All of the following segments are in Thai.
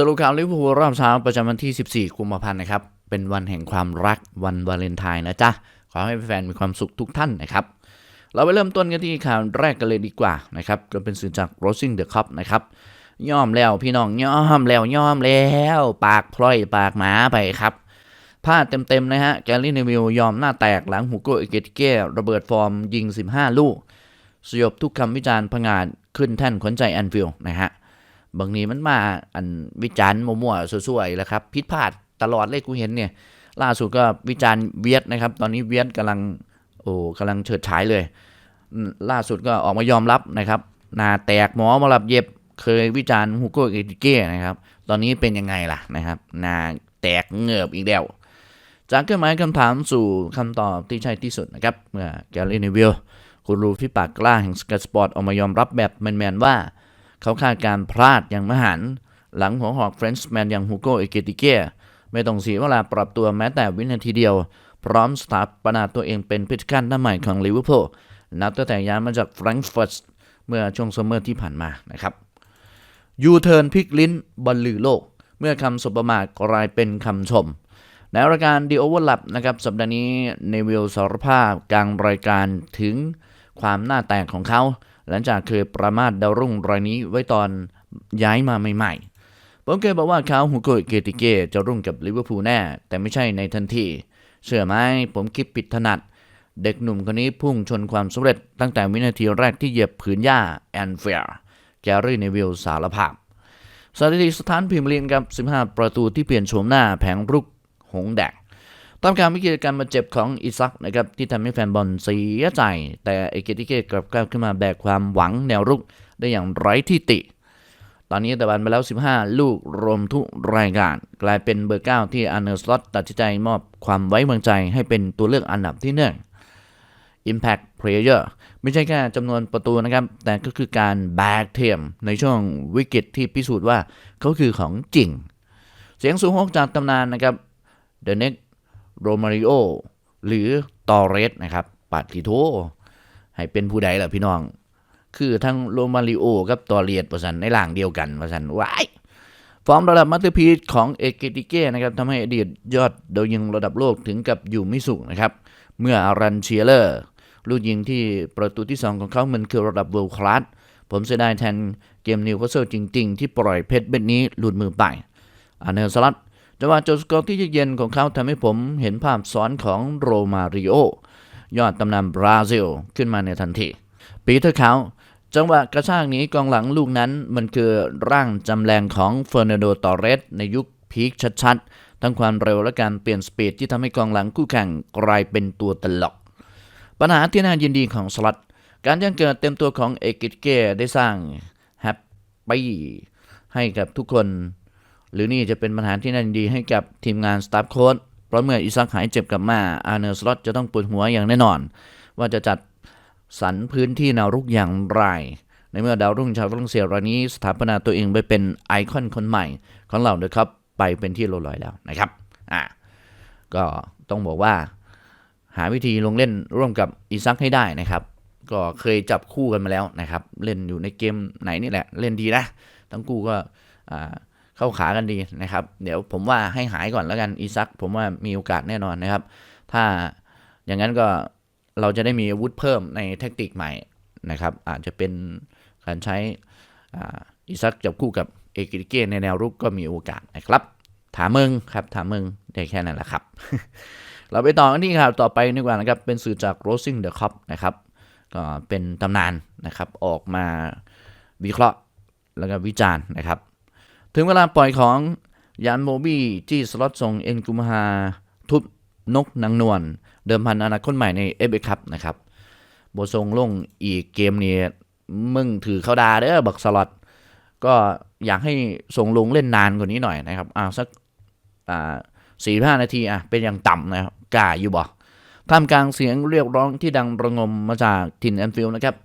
สรุปข่าวลิเวอร์พูลรอบเช้าประจำวันที่ 14 กุมภาพันธ์นะครับ เป็นวันแห่งความรักวันวาเลนไทน์นะจ๊ะ ขอให้แฟนมีความสุขทุกท่านนะครับ เราไปเริ่มต้นกันที่ข่าวแรกกันเลยดีกว่านะครับก็เป็นสื่อจาก Rosing the Cup นะครับย่อมแล้วพี่น้องย่อมแล้วย่อมแล้ว ปากพลอยปากหมาไปครับพลาดเต็มๆนะฮะแกลลี่เนวิลยอมหน้าแตกหลังฮูโกเอเกติเก้ระเบิดฟอร์มยิง 15 ลูก สยบทุกคำวิจารณ์พงาดขึ้นแท่นขวัญใจแอนฟิลด์นะฮะ บางนี้มันมาอันวิจารณ์มั่วๆสวยๆแล้วครับผิดพลาดตลอดเลยกูเห็นเนี่ยล่าสุดก็วิจารณ์เวียดนะครับ ตอนนี้เวียดกำลังโอ้กำลังเฉิดฉายเลย ล่าสุดก็ออกมายอมรับนะครับนาแตกหมอมาหลับเย็บเคยวิจารณ์ฮูโกเอติเก้นะครับ ตอนนี้เป็นยังไงล่ะนะครับนาแตกเงือบอีกแล้วจากเครื่องหมายคำถามสู่คำตอบที่ใช่ที่สุดนะครับเมื่อแกลลี่เนวิลคุณรูที่ปากกล้าแห่งสก t สปอร์ตออกมายอมรับแบบแมนๆว่า เขาคาดการพลาดอย่างมหันหลังหัวหอกเฟรนช์แมนอย่างฮูโกเอเกติเก้ไม่ต้องเสียเวลาปรับตัวแม้แต่วินาทีเดียว พร้อมสถาปนาตัวเองเป็นพิธีการหน้าใหม่ของลิเวอร์พูลนับตั้งแต่ย้ายมาจากแฟรงก์เฟิร์ตเมื่อช่วงซัมเมอร์ที่ผ่านมานะครับยูเทิร์นพลิกลิ้นบอลลือโลก เมื่อคำสบประมาทกลายเป็นคำชม ในรายการ The Overlap นะครับสัปดาห์นี้เนวิลสารภาพกลางรายการถึงความหน้าแตกของเขา หลังจากเคยประมาทดาวรุ่งรายนี้ไว้ตอนย้ายมาใหม่ๆ ผมเคยบอกว่าเขาฮูโกเกติเกจะรุ่งกับลิเวอร์พูลแน่ แต่ไม่ใช่ในทันที เชื่อไหมผมคิดผิดถนัด เด็กหนุ่มคนนี้พุ่งชนความสำเร็จตั้งแต่วินาทีแรกที่เหยียบผืนหญ้าแอนเฟียร์แกรี่เนวิลสารภาพสถิติสถานพิมพ์เรียนกับ 15 ประตูที่เปลี่ยนโฉมหน้าแผงรุกหงแดง ตามการวิกฤตการบาเจ็บของอิซักนะครับที่ทำให้แฟนบอลเสียใจ แต่เอเกติเกตกลับก้าวขึ้นมาแบกความหวังแนวรุกได้อย่างไร้ที่ติ ตอนนี้ต่บันไปแล้ว 15 ลูกรวมทุกรายการ กลายเป็นเบอร์ 9 ที่อันเนอร์สลอตตัดสินใจมอบความไว้วางใจให้เป็นตัวเลือกอันดับที่หนึ่ง Impact Player ไม่ใช่แค่จำนวนประตูนะครับ แต่ก็คือการแบกเทียมในช่วงวิกฤตที่พิสูจน์ว่าเขาคือของจริง เสียงสูงฮกจากตำนานนะครับ The Next Romario หรือตอเรสนะครับปาติโทให้เป็นผู้ใดล่ะพี่น้อง คือทั้งโรมาริโอกับตอเรียดประสันในหลางเดียวกันประสันว้ายฟอร์มระดับมาสเตอร์พีซของเอเกติเก้นะครับทำให้อดีตยอดดาวยิงระดับโลกถึงกับอยู่ไม่สุขนะครับ เมื่ออารันเชียเลอร์ลูกยิงที่ประตูที่ 2 ของเขามันคือระดับเวิลด์คลาสผมเสียดายแทนเกมนิวคาสเซิลจริง ๆ ที่ปล่อยเพชรเบ็ดนี้หลุดมือไปอาเนอร์สลัด จังหวะโจสกอร์ที่เย็นๆของเขาทำให้ผมเห็นภาพซ้อนของโรมาริโอยอดตำนานบราซิลขึ้นมาในทันที ปีเตอร์เขาจังหวะกระชากนี้กองหลังลูกนั้นมันคือร่างจำแรงของเฟอร์นันโด ตอเรส ในยุคพีคชัดๆ ทั้งความเร็วและการเปลี่ยนสปีดที่ทำให้กองหลังคู่แข่งกลายเป็นตัวตลก ปัญหาที่น่ายินดีของสลัด การยังเกิดเต็มตัวของเอกิตเก้ได้สร้างแฮปปี้ให้กับทุกคน หรือนี่จะเป็นปัญหาที่น่าดีให้กับทีมงานสตาฟโค้ดเพราะเมื่ออิซักหายเจ็บกลับมาอาร์เนอร์สล็อตจะต้องปวดหัวอย่างแน่นอน ว่าจะจัดสรรพื้นที่แนวรุกอย่างไร ในเมื่อดาวรุ่งชาวฝรั่งเศสรายนี้สถาปนาตัวเองไปเป็นไอคอนคนใหม่ของเราเดอะครับไปเป็นที่เรียบร้อยแล้วนะครับอ่าก็ต้องบอกว่า หาวิธีลงเล่นร่วมกับอีซักให้ได้นะครับ ก็เคยจับคู่กันมาแล้วนะครับ เล่นอยู่ในเกมไหนนี่แหละ เล่นดีนะ ทั้งคู่ก็อ่า เข้าขากันดีนะครับ เดี๋ยวผมว่าให้หายก่อนแล้วกันอีซักผมว่ามีโอกาสแน่นอนนะครับ ถ้าอย่างนั้นก็เราจะได้มีอาวุธเพิ่มในแทคติกใหม่นะครับ อาจจะเป็นการใช้อีซักจับคู่กับเอกิริเกในแนวรุกก็มีโอกาสนะครับ ถามมึงครับ ถามมึงได้แค่นั้นแหละครับ เราไปต่อกันที่ข่าวต่อไปดีกว่านะครับ เป็นสื่อจาก Rosing the Cup นะครับ ก็เป็นตำนานนะครับ ออกมาวิเคราะห์แล้วก็วิจารณ์นะครับ ถึงเวลาปล่อยของยานโมบี้ที่สล็อตส่งเอ็นกุมฮาทุบนกนางนวลเดิมพันอนาคตใหม่ในเอฟเอคัพนะครับโบทรงลงอีกเกมนี้มึงถือเข้าดาเด้อบักสล็อตก็อยากให้ส่งลงเล่นนานกว่านี้หน่อยนะครับอ่าสักอ่าสี่ห้านาทีอะเป็นอย่างต่ำนะครับกล้าอยู่บ่ท่ามกลางเสียงเรียกร้องที่ดังระงมมาจากทินแอนฟิลด์นะครับ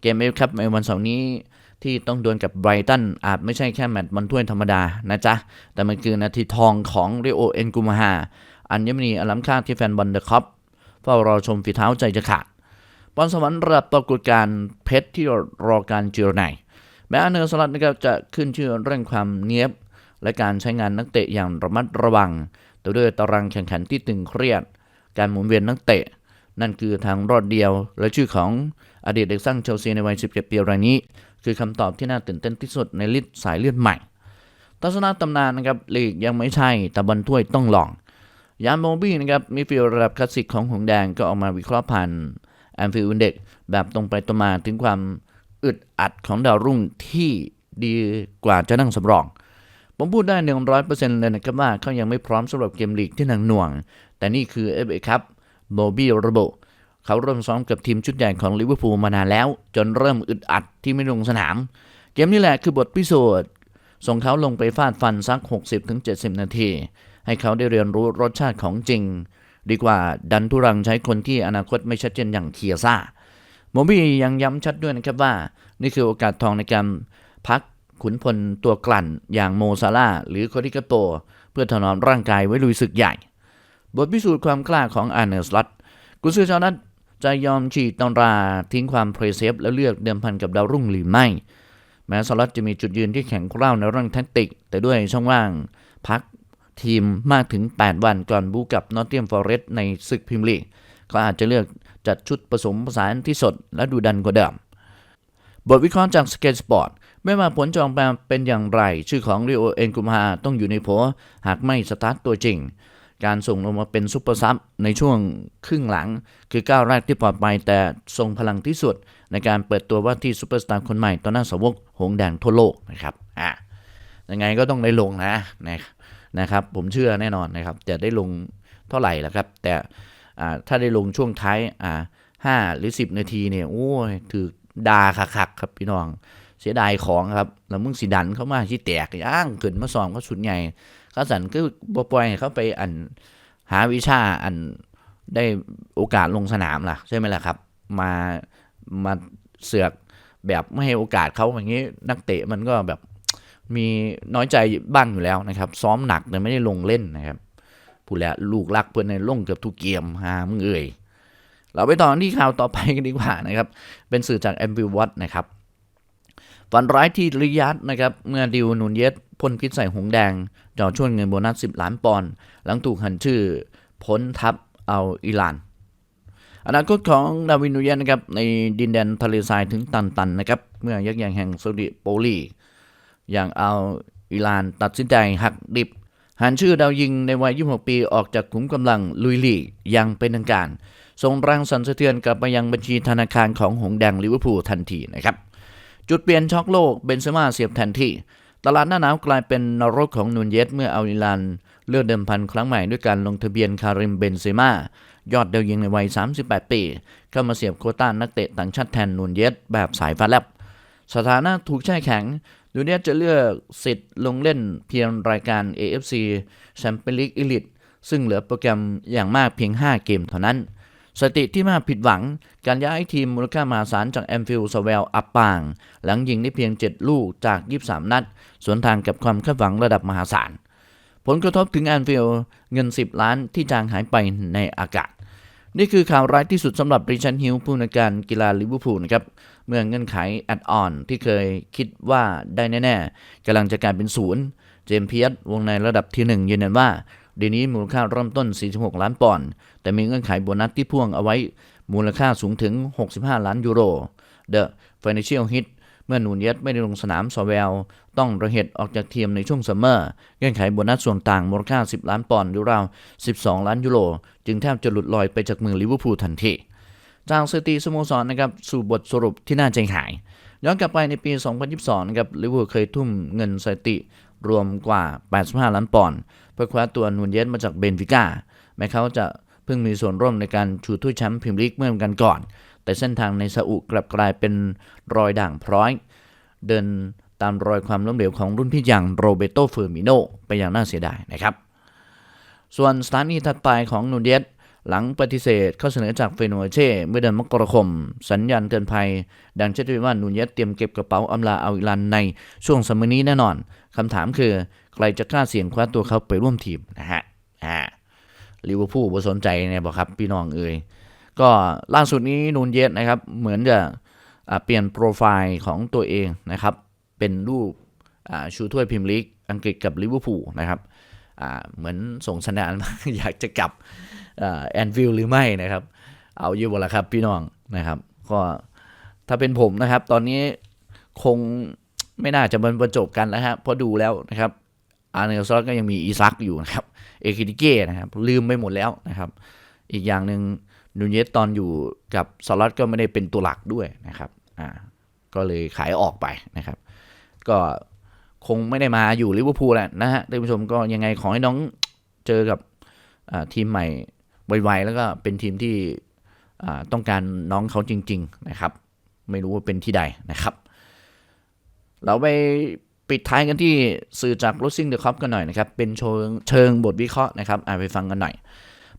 เกมเอฟครับในวันเสาร์นี้ ที่ต้องดวลกับไบรตันอาจไม่ใช่แค่แมตช์บอลถ้วยธรรมดานะจ๊ะ แต่มันคือนาทีทองของเรโอเอ็นกุมาฮาอัญมณีอลัมค่าที่แฟนบอลเดอะคัพเฝ้ารอชมฝีเท้าใจจะขาดบอลสวรรค์ระดับปรากฏการณ์เพชรที่รอการเจรไนแม้อเนอร์สลัดนะครับจะขึ้นชื่อเรื่องความเนียบ และการใช้งานนักเตะอย่างระมัดระวังแต่ด้วยตารางแข่งขันที่ตึงเครียด การหมุนเวียนนักเตะ นั่นคือทางรอดเดียว และชื่อของอดีตเด็กสร้างเชลซีในวัย 17 ปีรายนี้ คือคำตอบที่น่าตื่นเต้นที่สุดในลิสสายเลือดใหม่ ทัศนะตำนานนะครับลีกยังไม่ใช่แต่บอลถ้วยต้องลอง ยานโมบี้นะครับมีฟิลระดับคลาสสิกของหงแดงก็ออกมาวิเคราะห์ผ่านแอมฟิลด์เด็กแบบตรงไปตรงมาถึงความอึดอัดของดาวรุ่งที่ดีกว่าจะนั่งสำรอง ผมพูดได้ 100%เลยนะครับว่าเขายังไม่พร้อมสำหรับเกมลีกที่หนักหน่วง แต่นี่คือ FA ครับ โมบี้ระบุเขาเริ่มซ้อมกับทีมชุดใหญ่ของลิเวอร์พูลมานานแล้ว จนเริ่มอึดอัดที่ไม่ลงสนาม เกมนี้แหละคือบทพิสูจน์ส่งเขาลงไปฟาดฟันสัก 60-70 นาที ให้เขาได้เรียนรู้รสชาติของจริง ดีกว่าดันทุรังใช้คนที่อนาคตไม่ชัดเจนอย่างเคียซ่าโมบี้ยังย้ำชัดด้วยนะครับว่า นี่คือโอกาสทองในการพักขุนพลตัวกลั่นอย่างโมซาลาหรือโคดิกาโต เพื่อถนอมร่างกายไว้ลุยศึกใหญ่ บทพิสูจน์ความกล้าของอาร์เนสลัตกุนซือชาวนัทจะยอมฉีดตำราทิ้งความเพรสเซฟและเลือกเดิมพันกับดาวรุ่งหรือไม่ แม้สลัตจะมีจุดยืนที่แข็งกร้าวในเรื่องแท็กติก แต่ด้วยช่องว่างพักทีมมากถึง 8 วันก่อนบูกับนอตเทียมฟอร์เรสในศึกพรีเมียร์ลีกก็อาจจะเลือกจัดชุดผสมผสานที่สดและดูดันกว่าเดิม บทวิเคราะห์จากสเก็ตสปอร์ตไม่ว่าผลจออกมาเป็นอย่างไร ชื่อของริโอเอ็นกุมฮาต้องอยู่ในโผหากไม่สตาร์ตตัวจริง การส่งลงมาเป็นซุปเปอร์ซับในช่วงครึ่งหลัง คือก้าวแรกที่ปลอดภัยแต่ทรงพลังที่สุด ในการเปิดตัวว่าที่ซุปเปอร์สตาร์คนใหม่ต่อหน้าสาวกหงแดงทั่วโลกนะครับอะยังไงก็ต้องได้ลงนะนะนะครับผมเชื่อแน่นอนนะครับจะได้ลงเท่าไหร่ละครับ แต่ถ้าได้ลงช่วงท้ายอ่าห้าหรือ 10 นาทีเนี่ยโอ้ยถือดาคักๆครับพี่น้อง เสียดายของครับแล้วมึงสิดันเข้ามาที่แตกย่างขึ้นมาซ้อมก็สุดให ญ่ข้าสันก็บ่ปล่อยให้เขาไปอันหาวิชาอันได้โอกาสลงสนามล่ะ ใช่ไหมล่ะครับ มามาเสือกแบบไม่ให้โอกาสเขาอย่างนี้นักเตะมันก็แบบมีน้อยใจบ้างอยู่แล้วนะครับ ซ้อมหนักแต่ไม่ได้ลงเล่นนะครับผู้แหละลูกรักเพื่อนในลงเกือบทุกเกมหามึงเอ่ยเราไปต่อที่ข่าวต่อไปกันดีกว่านะครับ เป็นสื่อจาก m อ w a t นะครับ ฝันร้ายที่ริยัดนะครับเมื่อดิวนูนเยสพ่นพิษใส่หงแดงจ่อช่วงเงินโบนัส 10 ล้านปอนด์หลังถูกหันชื่อพ้นทัพเอาอิหร่าน อนาคตของดาวินูเยสนะครับในดินแดนทะเลทรายถึงตันตันนะครับเมื่อยักษ์ใหญ่แห่งซาอุดิโปลีอย่างเอาอิหร่านตัดสินใจหักดิบหันชื่อดาวยิงในวัย 26 ปีออกจากขุมกำลังลุยลีกอยังเป็นทางการส่งแรงสั่นสะเทือนกลับไปยังบัญชีธนาคารของหงแดงลิเวอร์พูลทันทีนะครับ จุดเปลี่ยนช็อกโลกเบนเซม่าเสียบแทนที่ ตลาดหน้าหนาวกลายเป็นนรกของนูนเยสเมื่อเอาอิลานเลือกเดิมพันครั้งใหม่ด้วยการลงทะเบียนคาริมเบนเซม่ายอดเดาวยิงในวัย 38 ปี เข้ามาเสียบโคต้านักเตะต่างชาติแทนนูนเยสแบบสายฟ้าแลบสถานะถูกแช่แข็งนูนเยสจะเลือกสิทธิ์ลงเล่นเพียงรายการ AFC แชมเปี้ยนลีกอีลิตซึ่งเหลือโปรแกรมอย่างมากเพียง 5 เกมเท่านั้น สติที่มาผิดหวัง การย้ายทีมมูลค่ามหาศาลจากแอมฟิลสเวลอัปปาง หลังยิงได้เพียง 7 ลูกจาก 23 นัด สวนทางกับความคาดหวังระดับมหาศาล ผลกระทบถึงแอนฟิลเงิน 10 ล้านที่จางหายไปในอากาศ นี่คือข่าวร้ายที่สุดสำหรับริชันฮิลผู้นวยการกีฬาลิเวอร์พูลนะครับเมื่อเงื่อนไขแอดออนที่เคยคิดว่าได้แน่ๆกำลังจะกลายเป็นศูนย์เจมเพียสวงในระดับที่ 1 ยืนยันว่า เดี๋ยวนี้มูลค่าเริ่มต้น 46 ล้านปอนด์ แต่มีเงื่อนไขโบนัสที่พ่วงเอาไว้ มูลค่าสูงถึง 65 ล้านยูโร The Financial Hit เมื่อนูนเยสไม่ได้ลงสนามซอเวล ต้องระเหตุออกจากทีมในช่วงซัมเมอร์ เงื่อนไขโบนัสส่วนต่างมูลค่า 10 ล้านปอนด์หรือราว 12 ล้านยูโร จึงแทบจะหลุดลอยไปจากมือลิเวอร์พูลทันที จากสถิติสโมสรนนะครับสู่บทสรุปที่น่าใจหาย ย้อนกลับไปในปี 2022 นะครับลิเวอร์พูลเคยทุ่มเงินสถิติรวมกว่า 85 ล้านปอนด์ พื่อคว้าตัวนูนเยสมาจากเบนฟิก้าแม้เขาจะเพิ่งมีส่วนร่วมในการชูถ้วยแชมป์พรีเมียร์ลีกเมื่อกันก่อน แต่เส้นทางในซาอุกลับกลายเป็นรอยด่างพร้อย เดินตามรอยความล้มเหลวของรุ่นพี่อย่างโรเบโตเฟอร์มิโนไปอย่างน่าเสียดายนะครับ ส่วนสถานีถัดไปของนูนเยสหลังปฏิเสธข้อเสนอจากเฟโนเช่ เมื่อเดือนมกราคม สัญญาณเตือนภัย ดังเช่นว่านูนเยสเตรียมเก็บกระเป๋าอำลาเอาอิรันในช่วงสมัยนี้แน่นอนคำถามคือ ใครจะกล้าเสี่ยงคว้าตัวเขาไปร่วมทีมนะฮะอ่าลิเวอร์พูลบ่สนใจเนี่ยบอกครับพี่น้องเอ่ยก็ล่าสุดนี้นูนเยสนะครับ เหมือนจะเปลี่ยนโปรไฟล์ของตัวเองนะครับ เป็นรูปชูถ้วยพิมพ์ลีกอังกฤษกับลิเวอร์พูลนะครับเหมือนส่งสัญญาณมาอยากจะกลับแอนฟิลหรือไม่นะครับ เอาอยู่บ่ละครับพี่น้องนะครับ ก็ถ้าเป็นผมนะครับ ตอนนี้คงไม่น่าจะมันประจบกันแล้วฮะเพราะดูแล้วนะครับ อาร์เนลซอสก็ยังมีอีซักอยู่นะครับ เอคิติเก้นะครับ ลืมไปหมดแล้วนะครับ อีกอย่างหนึ่งนูเยสตอนอยู่กับสลัดก็ไม่ได้เป็นตัวหลักด้วยนะครับ อ่า ก็เลยขายออกไปนะครับ ก็คงไม่ได้มาอยู่ลิเวอร์พูลแหละนะฮะท่านผู้ชมก็ยังไงขอให้น้องเจอกับทีมใหม่ไวๆแล้วก็เป็นทีมที่ต้องการน้องเขาจริง ๆ นะครับ ไม่รู้ว่าเป็นที่ใดนะครับ เราไป ปิดท้ายกันที่สื่อจาก Racing the Cup กันหน่อยนะครับ เป็นเชิงเชิงบทวิเคราะห์นะครับอ่าไปฟังกันหน่อย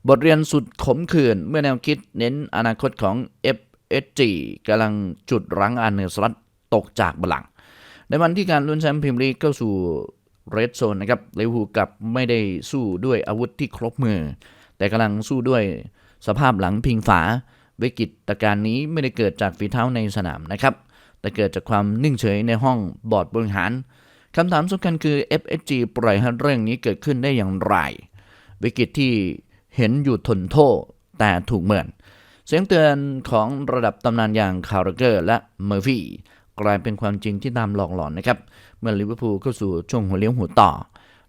บทเรียนสุดขมขื่นเมื่อแนวคิดเน้นอนาคตของ FSG กำลังจุดรั้งอันเนอร์สลัดตกจากบลังก์ในวันที่การลุ้นแชมป์พรีเมียร์ลีกเข้าสู่เรดโซนนะครับลิเวอร์พูลกับไม่ได้สู้ด้วยอาวุธที่ครบมือ แต่กำลังสู้ด้วยสภาพหลังพิงฝาวิกฤตการณ์นี้ไม่ได้เกิดจากฝีเท้าในสนามนะครับ แต่เกิดจากความนิ่งเฉยในห้องบอร์ดบริหารคำถามสำคัญคือ FSG ปล่อยให้เรื่องนี้เกิดขึ้นได้อย่างไร วิกฤตที่เห็นอยู่ทนโทษแต่ถูกเหมือนเสียงเตือนของระดับตำนานอย่างคาร์เกอร์และเมอร์ฟี่กลายเป็นความจริงที่ตามหลอกหลอนนะครับ เมื่อลิเวอร์พูลเข้าสู่ช่วงหัวเลี้ยวหัวต่อ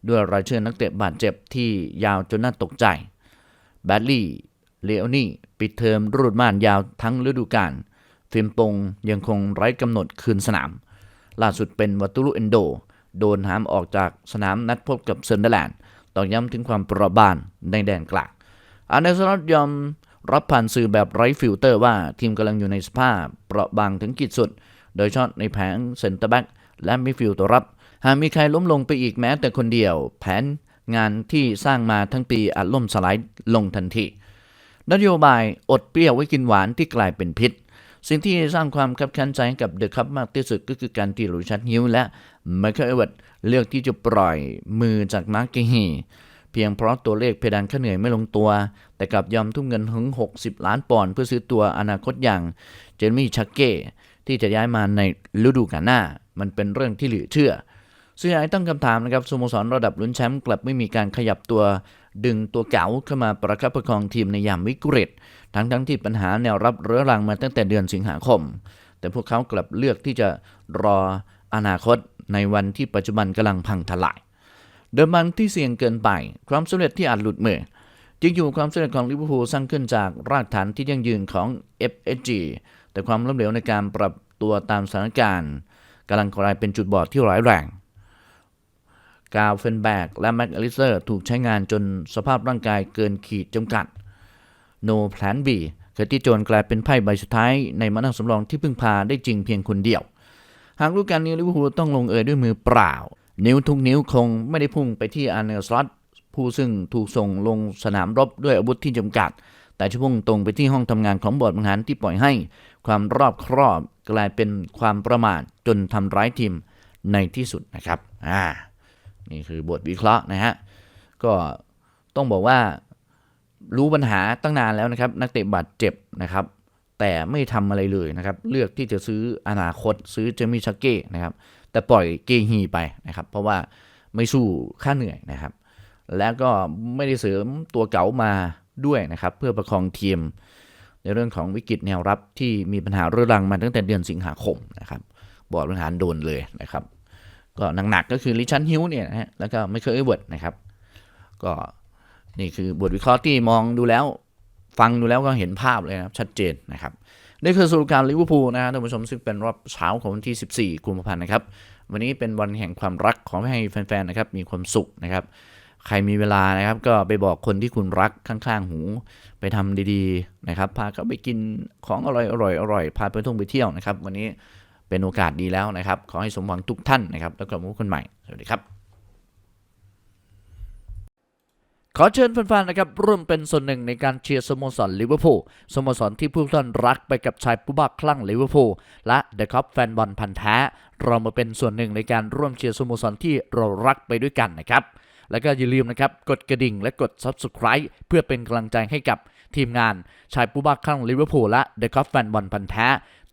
ด้วยรายชื่อนักเตะบาดเจ็บที่ยาวจนน่าตกใจแบดลี่เลโอนี่ปิดเทอมรูดม่านยาวทั้งฤดูกาล ฟิล์มปงยังคงไร้กำหนดคืนสนาม ล่าสุดเป็นวัตุลุเอนโด โดนหามออกจากสนามนัดพบกับเซนเดอร์แลนด์ตอกย้ำถึงความปราบานในแดนกลางอาร์สลอตยอมรับผ่านสื่อแบบไร้ฟิลเตอร์ว่าทีมกำลังอยู่ในสภาพเปราะบางถึงขีดสุด โดยเฉพาะในแผงเซนเตอร์แบ็กและมิฟิลด์ตัวรับ หากมีใครล้มลงไปอีกแม้แต่คนเดียว แผนงานที่สร้างมาทั้งปีอาจล่มสลายลงทันที นโยบายอดเปรี้ยวไว้กินหวานที่กลายเป็นพิษ สิ่งที่สร้างความคับแค้นใจกับเดอะคัพมากที่สุดก็คือการที่ลูชัดฮิวและไมเคิลเอเวิร์ดเลือกที่จะปล่อยมือจากมาร์กเกฮีเพียงเพราะตัวเลขเพดานค่าเหนื่อยไม่ลงตัว แต่กลับยอมทุ่มเงินถึง 60 ล้านปอนด์เพื่อซื้อตัวอนาคตอย่างเจอร์มี่ชักเก้ที่จะย้ายมาในฤดูกาลหน้า มันเป็นเรื่องที่เหลือเชื่อซึ่งไอ้ตั้งคำถามนะครับสโมสรระดับลุ้นแชมป์กลับไม่มีการขยับตัว ดึงตัวเก๋าเข้ามาประคับประคองทีมในยามวิกฤต ทั้งทั้งที่ปัญหาแนวรับเรื้อรังมาตั้งแต่เดือนสิงหาคม แต่พวกเขากลับเลือกที่จะรออนาคตในวันที่ปัจจุบันกำลังพังทลาย เดิมมันที่เสี่ยงเกินไป ความสำเร็จที่อาจหลุดมือจริงอยู่ความสำเร็จของลิเวอร์พูลสร้างขึ้นจากรากฐานที่ยั่งยืนของ FSG แต่ความล้มเหลวในการปรับตัวตามสถานการณ์กำลังกลายเป็นจุดบอดที่ร้ายแรง กาวเฟนแบกและแม็กอลิเซอร์ถูกใช้งานจนสภาพร่างกายเกินขีดจำกัด No Plan B เคที่โจนกลายเป็นไพ่ใบสุดท้ายในมานั่งสำรองที่พึ่งพาได้จริงเพียงคนเดียว หากรู้การนี้ลิเวอร์พูลต้องลงเอยด้วยมือเปล่า นิ้วทุกนิ้วคงไม่ได้พุ่งไปที่อาร์เนลสลอตผู้ซึ่งถูกส่งลงสนามรบด้วยอาวุธที่จำกัด แต่จะพุ่งตรงไปที่ห้องทำงานของบอร์ดบริหารที่ปล่อยให้ ความรอบครอบกลายเป็นความประมาทจนทำร้ายทีมในที่สุดนะครับ อ่า นี่คือบทวิเคราะห์นะฮะก็ต้องบอกว่ารู้ปัญหาตั้งนานแล้วนะครับ นักเตะบาดเจ็บนะครับ แต่ไม่ทำอะไรเลยนะครับ เลือกที่จะซื้ออนาคตซื้อเจมี่ชักเก้นะครับ แต่ปล่อยเกฮีไปนะครับ เพราะว่าไม่สู้ค่าเหนื่อยนะครับ แล้วก็ไม่ได้เสริมตัวเก๋ามาด้วยนะครับ เพื่อประคองทีมในเรื่องของวิกฤตแนวรับที่มีปัญหาเรื้อรังมาตั้งแต่เดือนสิงหาคมนะครับ บอร์ดบริหารโดนเลยนะครับ ก็หนักๆก็คือลิชันฮิวเนี่ยนะฮะแล้วก็ไม่เคยเอเวิร์ดนะครับ ก็นี่คือบทวิเคราะห์ที่มองดูแล้ว ฟังดูแล้วก็เห็นภาพเลยนะครับชัดเจนนะครับนี่คือสรุปการลิเวอร์พูลนะฮะท่านผู้ชมซึ่งเป็นรอบเช้าของวันที่ 14กุมภาพันธ์นะครับ วันนี้เป็นวันแห่งความรักขอให้แฟนๆนะครับมีความสุขนะครับใครมีเวลานะครับก็ไปบอกคนที่คุณรักข้างๆหู ไปทำดีๆนะครับ พาเขาไปกินของอร่อยอร่อยอร่อยพาไปท่องไปเที่ยวนะครับ วันนี้ เป็นโอกาสดีแล้วนะครับ ขอให้สมหวังทุกท่านนะครับ แล้วกลับมาพบกันใหม่ สวัสดีครับ ขอเชิญแฟนๆนะครับร่วมเป็นส่วนหนึ่งในการเชียร์สโมสรลิเวอร์พูลสโมสรที่ผู้ท่านรักไปกับชายผู้บ้าคลั่งลิเวอร์พูลและเดอะคัพแฟนบอลพันธ์เรามาเป็นส่วนหนึ่งในการร่วมเชียร์สโมสรที่เรารักไปด้วยกันนะครับ แล้วก็อย่าลืมนะครับกดกระดิ่งและกด Subscribe เพื่อเป็นกำลังใจให้กับทีมงานชายผู้บ้าคลั่งลิเวอร์พูลและเดอะคัพแฟนบอลพันธ์